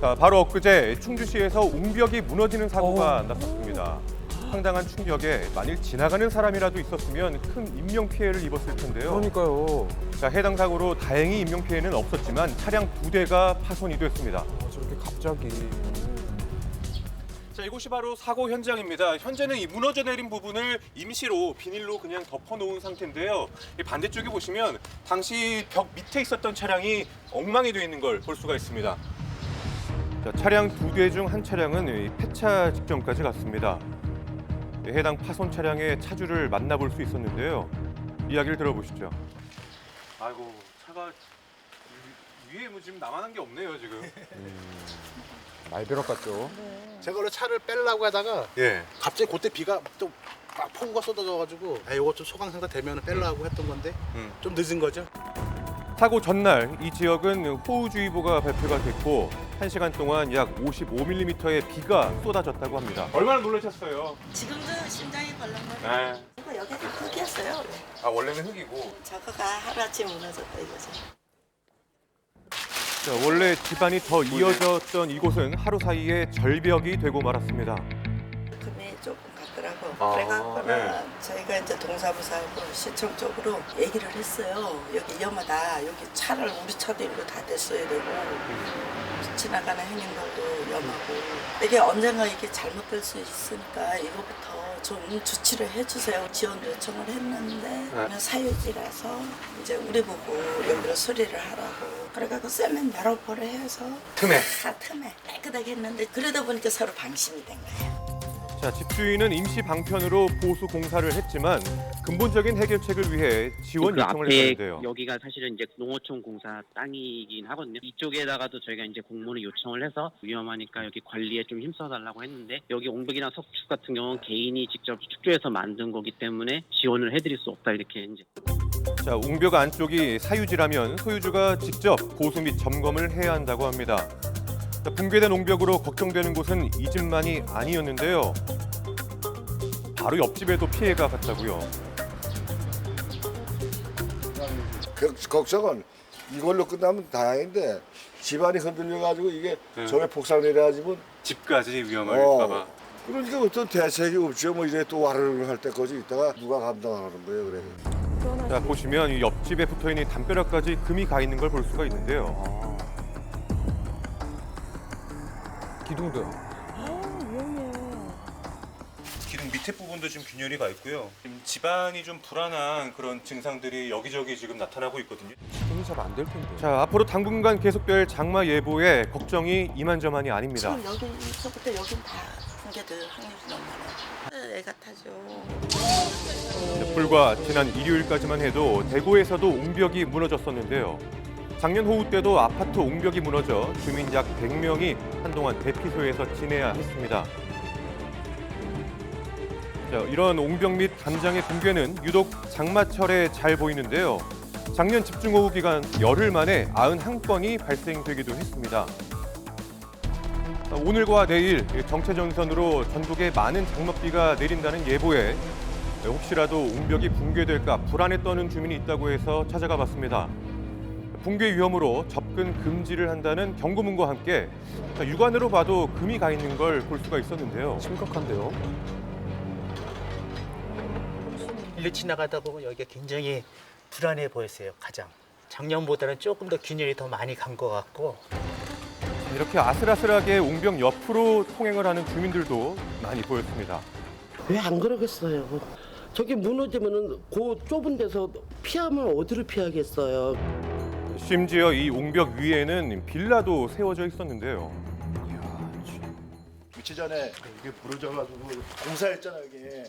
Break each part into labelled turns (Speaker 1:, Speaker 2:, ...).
Speaker 1: 자, 바로 엊그제 충주시에서 웅벽이 무너지는 사고가 났었습니다. 상당한 충격에 만일 지나가는 사람이라도 있었으면 큰 인명 피해를 입었을 텐데요.
Speaker 2: 그러니까요.
Speaker 1: 자, 해당 사고로 다행히 인명 피해는 없었지만 차량 두 대가 파손이 됐습니다.
Speaker 2: 아, 저렇게 갑자기.
Speaker 1: 자, 이곳이 바로 사고 현장입니다. 현재는 이 무너져 내린 부분을 임시로 비닐로 그냥 덮어놓은 상태인데요. 이 반대쪽에 보시면 당시 벽 밑에 있었던 차량이 엉망이 되어 있는 걸 볼 수가 있습니다. 자, 차량 두 대 중 한 차량은 이 폐차 직전까지 갔습니다. 네, 해당 파손 차량의 차주를 만나볼 수 있었는데요. 이야기를 들어보시죠. 아이고 차가 위- 위에 뭐 지금 남아난 게 없네요 지금.
Speaker 2: 말벼락 같죠.
Speaker 3: 제가 원래 차를 빼려고 하다가
Speaker 1: 예.
Speaker 3: 갑자기 그때 비가 또 막 폭우가 쏟아져가지고 아 이거 좀 소강 상태 되면 빼려고 했던 건데
Speaker 1: 음.
Speaker 3: 좀 늦은 거죠.
Speaker 1: 사고 전날 이 지역은 호우주의보가 발표가 됐고 1시간 동안 약 55mm의 비가 쏟아졌다고 합니다. 얼마나 놀라셨어요?
Speaker 4: 지금도 심장이 벌렁거려.
Speaker 1: 네.
Speaker 4: 이거 여기가 흙이었어요. 원래.
Speaker 1: 아 원래는 흙이고
Speaker 4: 저거가 하루아침 무너졌다 이거죠.
Speaker 1: 자, 원래 집안이 더 이어졌던 이곳은 하루 사이에 절벽이 되고 말았습니다.
Speaker 4: 금이 조금 갔더라고.
Speaker 1: 아,
Speaker 4: 그래갖고는
Speaker 1: 네.
Speaker 4: 저희가 이제 동사무소하고 시청 쪽으로 얘기를 했어요. 여기 위험하다. 여기 차를 우리 차도 일로 다 댔어야 되고 지나가는 행인들도 위험하고 이게 언젠가 이게 잘못될 수 있으니까 이거부터 좀 조치를 해주세요. 지원 요청을 했는데 저는 사유지라서 이제 우리 보고 여기로 수리를 하라고 그래갖고 세면 여러 번을 해서
Speaker 1: 틈에.
Speaker 4: 다 틈에 깨끗하게 했는데 그러다 보니까 서로 방심이 된 거예요.
Speaker 1: 자, 집주인은 임시 방편으로 보수 공사를 했지만 근본적인 해결책을 위해 지원
Speaker 5: 그
Speaker 1: 요청을
Speaker 5: 앞에
Speaker 1: 했는데요.
Speaker 5: 여기가 사실은 이제 농어촌 공사 땅이긴 하거든요. 이쪽에다가도 저희가 이제 공문을 요청을 해서 위험하니까 여기 관리에 좀 힘써달라고 했는데 여기 옹벽이나 석축 같은 경우는 개인이 직접 축조해서 만든 거기 때문에 지원을 해드릴 수 없다 이렇게 이제
Speaker 1: 자, 웅벽 안쪽이 사유지라면 소유주가 직접 보수 및 점검을 해야 한다고 합니다. 자, 붕괴된 옹벽으로 걱정되는 곳은 이 집만이 아니었는데요. 바로 옆집에도 피해가 갔다고요.
Speaker 6: 그 걱정은 이걸로 끝나면 다행인데 집안이 흔들려가지고 이게
Speaker 1: 네.
Speaker 6: 저게 폭삭 내려가지고
Speaker 1: 집까지
Speaker 6: 어, 그러니까 어떤 대책이 없죠. 뭐 이제 또 와르르 할 때까지 있다가 누가 감당하는 거예요, 그래.
Speaker 1: 자, 보시면 이 옆집에 붙어 있는 담벼락까지 금이 가 있는 걸 볼 수가 있는데요.
Speaker 2: 기둥도요.
Speaker 1: 기둥 밑에 부분도 지금 균열이 가 있고요. 지금 집안이 좀 불안한 그런 증상들이 여기저기 지금 나타나고 있거든요.
Speaker 2: 힘이 잘 안 될 텐데.
Speaker 1: 자, 앞으로 당분간 계속될 장마 예보에 걱정이 이만저만이 아닙니다.
Speaker 4: 지금 여기서부터 여긴 다 붕괴될 확률이 너무 많아요. 애가 타죠.
Speaker 1: 불과 지난 일요일까지만 해도 대구에서도 옹벽이 무너졌었는데요. 작년 호우 때도 아파트 옹벽이 무너져 주민 약 100명이 한동안 대피소에서 지내야 했습니다. 자, 이런 옹벽 및 담장의 붕괴는 유독 장마철에 잘 보이는데요. 작년 집중호우 기간 열흘 만에 91건이 발생되기도 했습니다. 자, 오늘과 내일 정체전선으로 전국에 많은 장맛비가 내린다는 예보에 네, 혹시라도 옹벽이 붕괴될까 불안에 떠는 주민이 있다고 해서 찾아가 봤습니다. 붕괴 위험으로 접근 금지를 한다는 경고문과 함께 자, 육안으로 봐도 금이 가 있는 걸 볼 수가 있었는데요.
Speaker 2: 심각한데요.
Speaker 7: 일로 지나가다 보면 여기가 굉장히 불안해 보였어요. 가장 작년보다는 조금 더 균열이 더 많이 간 것 같고
Speaker 1: 이렇게 아슬아슬하게 옹벽 옆으로 통행을 하는 주민들도 많이 보였습니다.
Speaker 8: 왜 안 그러겠어요? 저게 무너지면은 그 좁은 데서 피하면 어디로 피하겠어요?
Speaker 1: 심지어 이 옹벽 위에는 빌라도 세워져 있었는데요.
Speaker 6: 며칠 전에 이게 부러져가지고 공사했잖아 이게.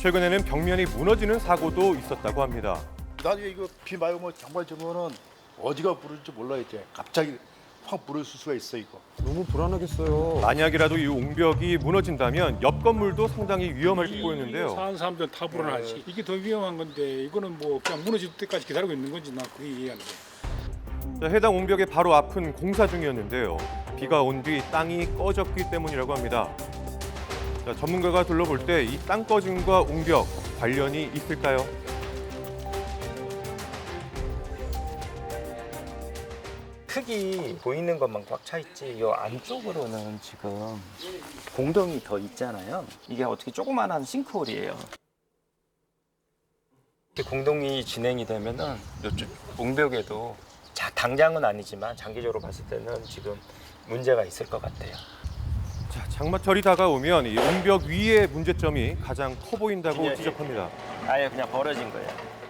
Speaker 1: 최근에는 벽면이 무너지는 사고도 있었다고 합니다.
Speaker 9: 나중에 이거 비 많이 오면 정말 저거는 어디가 부를지 몰라 이제 갑자기 확 부를 수가 있어 이거.
Speaker 2: 너무 불안하겠어요.
Speaker 1: 만약이라도 이 옹벽이 무너진다면 옆 건물도 상당히 위험할 보였는데요.
Speaker 10: 사는 사람들 다 불안하지. 이게 더 위험한 건데 이거는 뭐 그냥 무너질 때까지 기다리고 있는 건지 나 그게 이해 안 돼.
Speaker 1: 자, 해당 옹벽의 바로 앞은 공사 중이었는데요. 비가 온 뒤 땅이 꺼졌기 때문이라고 합니다. 자, 전문가가 둘러볼 때 이 땅 꺼짐과 옹벽 관련이 있을까요?
Speaker 11: 크기 보이는 것만 꽉 차 있지 이 안쪽으로는 지금 공동이 더 있잖아요. 이게 어떻게 조그만한 싱크홀이에요. 이렇게 공동이 진행이 되면은 이쪽 옹벽에도 자, 당장은 아니지만 장기적으로 봤을 때는 지금 문제가 있을 것 같아요.
Speaker 1: 자, 장마철이 다가오면 이 옹벽 위의 문제점이 가장 커 보인다고. 지적합니다.
Speaker 11: 아예 그냥 벌어진 거예요.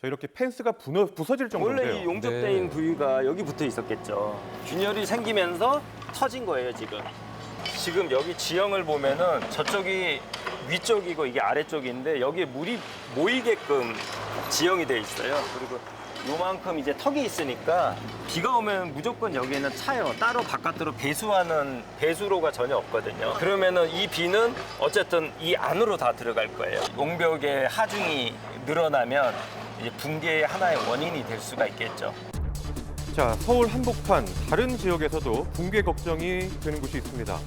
Speaker 1: 자, 이렇게 펜스가 부너, 부서질 정도인데요.
Speaker 11: 원래 이 용접대인 부위가 여기 붙어 있었겠죠. 균열이 생기면서 터진 거예요, 지금. 지금 여기 지형을 보면은 저쪽이 위쪽이고 이게 아래쪽인데 여기에 물이 모이게끔 지형이 돼 있어요. 그리고 요만큼 이제 턱이 있으니까 비가 오면 무조건 여기에는 차요. 따로 바깥으로 배수하는 배수로가 전혀 없거든요. 그러면은 이 비는 어쨌든 이 안으로 다 들어갈 거예요. 옹벽의 하중이 늘어나면 이제 붕괴의 하나의 원인이 될 수가 있겠죠.
Speaker 1: 자, 서울 한복판 다른 지역에서도 붕괴 걱정이 되는 곳이 있습니다.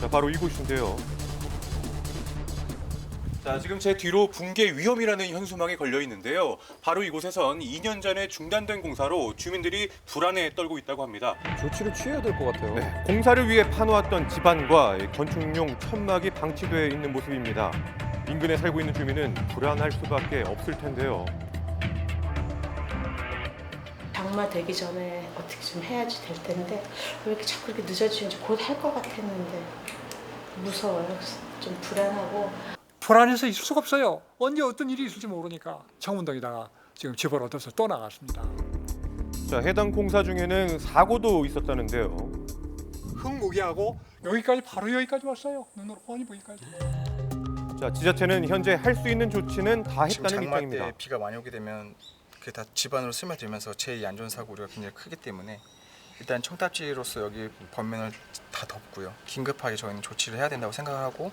Speaker 1: 자, 바로 이곳인데요. 자, 지금 제 뒤로 붕괴 위험이라는 현수막이 걸려 있는데요. 바로 이곳에선 2년 전에 중단된 공사로 주민들이 불안에 떨고 있다고 합니다.
Speaker 2: 조치를 취해야 될 것 같아요.
Speaker 1: 네, 공사를 위해 파놓았던 집안과 이 건축용 천막이 방치돼 있는 모습입니다. 인근에 살고 있는 주민은 불안할 수밖에 없을 텐데요.
Speaker 12: 장마 되기 전에 어떻게 좀 해야지 될 텐데 왜 이렇게 자꾸 이렇게 늦어지는지 곧 할 것 같았는데 무서워요. 좀 불안하고
Speaker 10: 불안해서 있을 수가 없어요. 언제 어떤 일이 있을지 모르니까 청운동에다가 지금 집을 얻어서 또 나갔습니다.
Speaker 1: 자, 해당 공사 중에는 사고도 있었다는데요.
Speaker 10: 흙무기하고 여기까지 바로 여기까지 왔어요. 눈으로 뻔히 보기까지.
Speaker 1: 자, 지자체는 현재 할 수 있는 조치는 다
Speaker 13: 지금
Speaker 1: 했다는
Speaker 13: 장마
Speaker 1: 입장입니다.
Speaker 13: 때 비가 많이 오게 되면 그게 다 집안으로 스며들면서 제2 안전사고 우려가 굉장히 크기 때문에 일단 청탑지로서 여기 범면을 다 덮고요. 긴급하게 저희는 조치를 해야 된다고 생각하고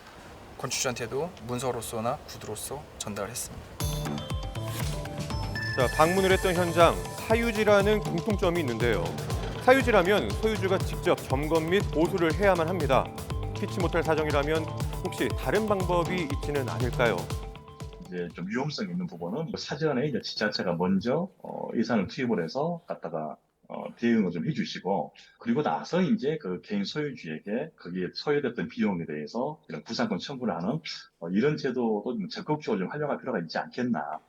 Speaker 13: 건축주한테도 문서로서나 구두로서 전달을 했습니다.
Speaker 1: 자, 방문을 했던 현장 사유지라는 공통점이 있는데요. 사유지라면 소유주가 직접 점검 및 보수를 해야만 합니다. 피치 못할 사정이라면 혹시 다른 방법이 있지는 않을까요?
Speaker 14: 이제 좀 위험성 있는 부분은 사전에 이제 지자체가 먼저 어, 예산을 투입을 해서 갖다가 어, 대응을 좀 해주시고 그리고 나서 이제 그 개인 소유주에게 거기에 소요됐던 비용에 대해서 이런 구상권 청구를 하는 어, 이런 제도도 좀 적극적으로 좀 활용할 필요가 있지 않겠나.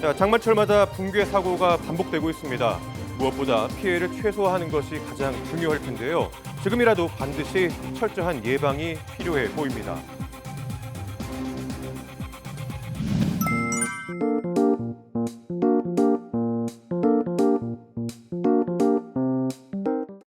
Speaker 1: 자, 장마철마다 붕괴 사고가 반복되고 있습니다. 무엇보다 피해를 최소화하는 것이 가장 중요할 텐데요. 지금이라도 반드시 철저한 예방이 필요해 보입니다.